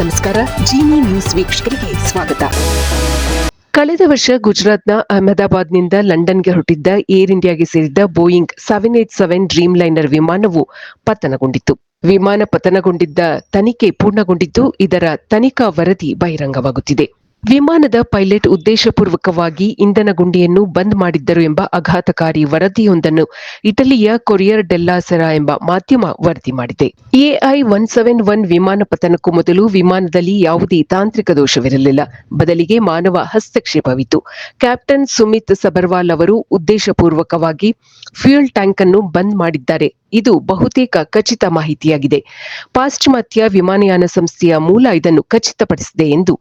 ನಮಸ್ಕಾರ. ಜೀನಿ ನ್ಯೂಸ್ ವೀಕ್ಷಕರಿಗೆ ಸ್ವಾಗತ. ಕಳೆದ ವರ್ಷ ಗುಜರಾತ್ನ ಅಹಮದಾಬಾದ್ನಿಂದ ಲಂಡನ್ಗೆ ಹೊರಟಿದ್ದ ಏರ್ ಇಂಡಿಯಾಗೆ ಸೇರಿದ್ದ Boeing seven eight seven Dreamliner ವಿಮಾನವು ಪತನಗೊಂಡಿತ್ತು. ವಿಮಾನ ಪತನಗೊಂಡಿದ್ದ ತನಿಖೆ ಪೂರ್ಣಗೊಂಡಿದ್ದು, ಇದರ ತನಿಖಾ ವರದಿ ಬಹಿರಂಗವಾಗುತ್ತಿದೆ. ವಿಮಾನದ ಪೈಲಟ್ ಉದ್ದೇಶಪೂರ್ವಕವಾಗಿ ಇಂಧನ ಗುಂಡಿಯನ್ನು ಬಂದ್ ಮಾಡಿದ್ದರು ಎಂಬ ಆಘಾತಕಾರಿ ವರದಿಯೊಂದನ್ನು ಇಟಲಿಯ ಕೊರಿಯರ್ ಡೆಲ್ಲಾಸೆರಾ ಎಂಬ ಮಾಧ್ಯಮ ವರದಿ ಮಾಡಿದೆ. ಎಐ ಒನ್ ಸೆವೆನ್ ಒನ್ ವಿಮಾನ ಪತನಕ್ಕೂ ಮೊದಲು ವಿಮಾನದಲ್ಲಿ ಯಾವುದೇ ತಾಂತ್ರಿಕ ದೋಷವಿರಲಿಲ್ಲ. ಬದಲಿಗೆ ಮಾನವ ಹಸ್ತಕ್ಷೇಪವಿತ್ತು. ಕ್ಯಾಪ್ಟನ್ ಸುಮಿತ್ ಸಬರ್ವಾಲ್ ಅವರು ಉದ್ದೇಶಪೂರ್ವಕವಾಗಿ ಫ್ಯೂಯಲ್ ಟ್ಯಾಂಕ್ ಅನ್ನು ಬಂದ್ ಮಾಡಿದ್ದಾರೆ. ಇದು ಬಹುತೇಕ ಖಚಿತ ಮಾಹಿತಿಯಾಗಿದೆ. ಪಾಶ್ಚಿಮಾತ್ಯ ವಿಮಾನಯಾನ ಸಂಸ್ಥೆಯ ಮೂಲ ಇದನ್ನು ಖಚಿತಪಡಿಸಿದೆ ಎಂದು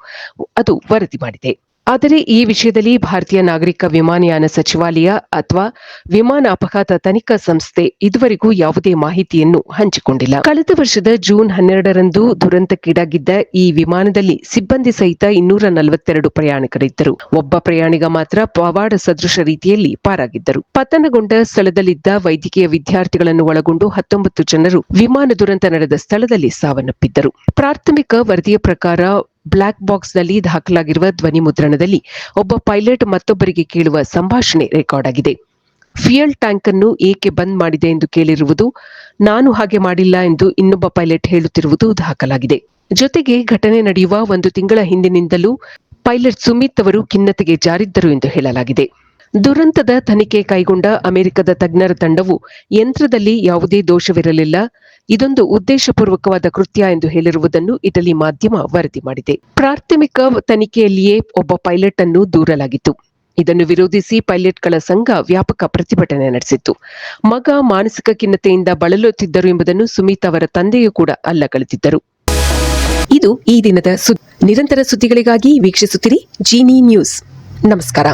ಅದು ವರದಿ ಮಾಡಿದೆ. ಆದರೆ ಈ ವಿಷಯದಲ್ಲಿ ಭಾರತೀಯ ನಾಗರಿಕ ವಿಮಾನಯಾನ ಸಚಿವಾಲಯ ಅಥವಾ ವಿಮಾನ ಅಪಘಾತ ತನಿಖಾ ಸಂಸ್ಥೆ ಇದುವರೆಗೂ ಯಾವುದೇ ಮಾಹಿತಿಯನ್ನು ಹಂಚಿಕೊಂಡಿಲ್ಲ. ಕಳೆದ ವರ್ಷದ ಜೂನ್ ಹನ್ನೆರಡರಂದು ದುರಂತಕ್ಕೀಡಾಗಿದ್ದ ಈ ವಿಮಾನದಲ್ಲಿ ಸಿಬ್ಬಂದಿ ಸಹಿತ ಇನ್ನೂರ ನಲವತ್ತೆರಡು ಪ್ರಯಾಣಿಕರಿದ್ದರು. ಒಬ್ಬ ಪ್ರಯಾಣಿಗ ಮಾತ್ರ ಪವಾಡ ಸದೃಶ ರೀತಿಯಲ್ಲಿ ಪಾರಾಗಿದ್ದರು. ಪತನಗೊಂಡ ಸ್ಥಳದಲ್ಲಿದ್ದ ವೈದ್ಯಕೀಯ ವಿದ್ಯಾರ್ಥಿಗಳನ್ನು ಒಳಗೊಂಡು ಹತ್ತೊಂಬತ್ತು ಜನರು ವಿಮಾನ ದುರಂತ ನಡೆದ ಸ್ಥಳದಲ್ಲಿ ಸಾವನ್ನಪ್ಪಿದ್ದರು. ಪ್ರಾಥಮಿಕ ವರದಿಯ ಪ್ರಕಾರ ಬ್ಲಾಕ್ ಬಾಕ್ಸ್ನಲ್ಲಿ ದಾಖಲಾಗಿರುವ ಧ್ವನಿ ಮುದ್ರಣದಲ್ಲಿ ಒಬ್ಬ ಪೈಲಟ್ ಮತ್ತೊಬ್ಬರಿಗೆ ಕೇಳುವ ಸಂಭಾಷಣೆ ರೆಕಾರ್ಡ್ ಆಗಿದೆ. ಫ್ಯೂಯಲ್ ಟ್ಯಾಂಕ್ ಅನ್ನು ಏಕೆ ಬಂದ್ ಮಾಡಿದೆ ಎಂದು ಕೇಳಿರುವುದು, ನಾನು ಹಾಗೆ ಮಾಡಿಲ್ಲ ಎಂದು ಇನ್ನೊಬ್ಬ ಪೈಲಟ್ ಹೇಳುತ್ತಿರುವುದು ದಾಖಲಾಗಿದೆ. ಜೊತೆಗೆ ಘಟನೆ ನಡೆಯುವ ಒಂದು ತಿಂಗಳ ಹಿಂದಿನಿಂದಲೂ ಪೈಲಟ್ ಸುಮಿತ್ ಅವರು ಖಿನ್ನತೆಗೆ ಜಾರಿದ್ದರು ಎಂದು ಹೇಳಲಾಗಿದೆ. ದುರಂತದ ತನಿಖೆ ಕೈಗೊಂಡ ಅಮೆರಿಕದ ತಜ್ಞರ ತಂಡವು ಯಂತ್ರದಲ್ಲಿ ಯಾವುದೇ ದೋಷವಿರಲಿಲ್ಲ. ಇದೊಂದು ಉದ್ದೇಶಪೂರ್ವಕವಾದ ಕೃತ್ಯ ಎಂದು ಹೇಳಿರುವುದನ್ನು ಇಟಲಿ ಮಾಧ್ಯಮ ವರದಿ ಮಾಡಿದೆ. ಪ್ರಾಥಮಿಕ ತನಿಖೆಯಲ್ಲಿಯೇ ಒಬ್ಬ ಪೈಲಟ್ ಅನ್ನು ದೂರಲಾಗಿತ್ತು. ಇದನ್ನು ವಿರೋಧಿಸಿ ಪೈಲಟ್ಗಳ ಸಂಘ ವ್ಯಾಪಕ ಪ್ರತಿಭಟನೆ ನಡೆಸಿತ್ತು. ಮಗ ಮಾನಸಿಕ ಖಿನ್ನತೆಯಿಂದ ಬಳಲುತ್ತಿದ್ದರು ಎಂಬುದನ್ನು ಸುಮಿತ್ ಅವರ ತಂದೆಯೂ ಕೂಡ ಅಲ್ಲಗಳೆದಿದ್ದರು ಇದು ಈ ದಿನದ ನಿರಂತರ ಸುದ್ದಿಗಳಿಗಾಗಿ ವೀಕ್ಷಿಸುತ್ತಿರಿ ಜೀನಿ ನ್ಯೂಸ್. ನಮಸ್ಕಾರ.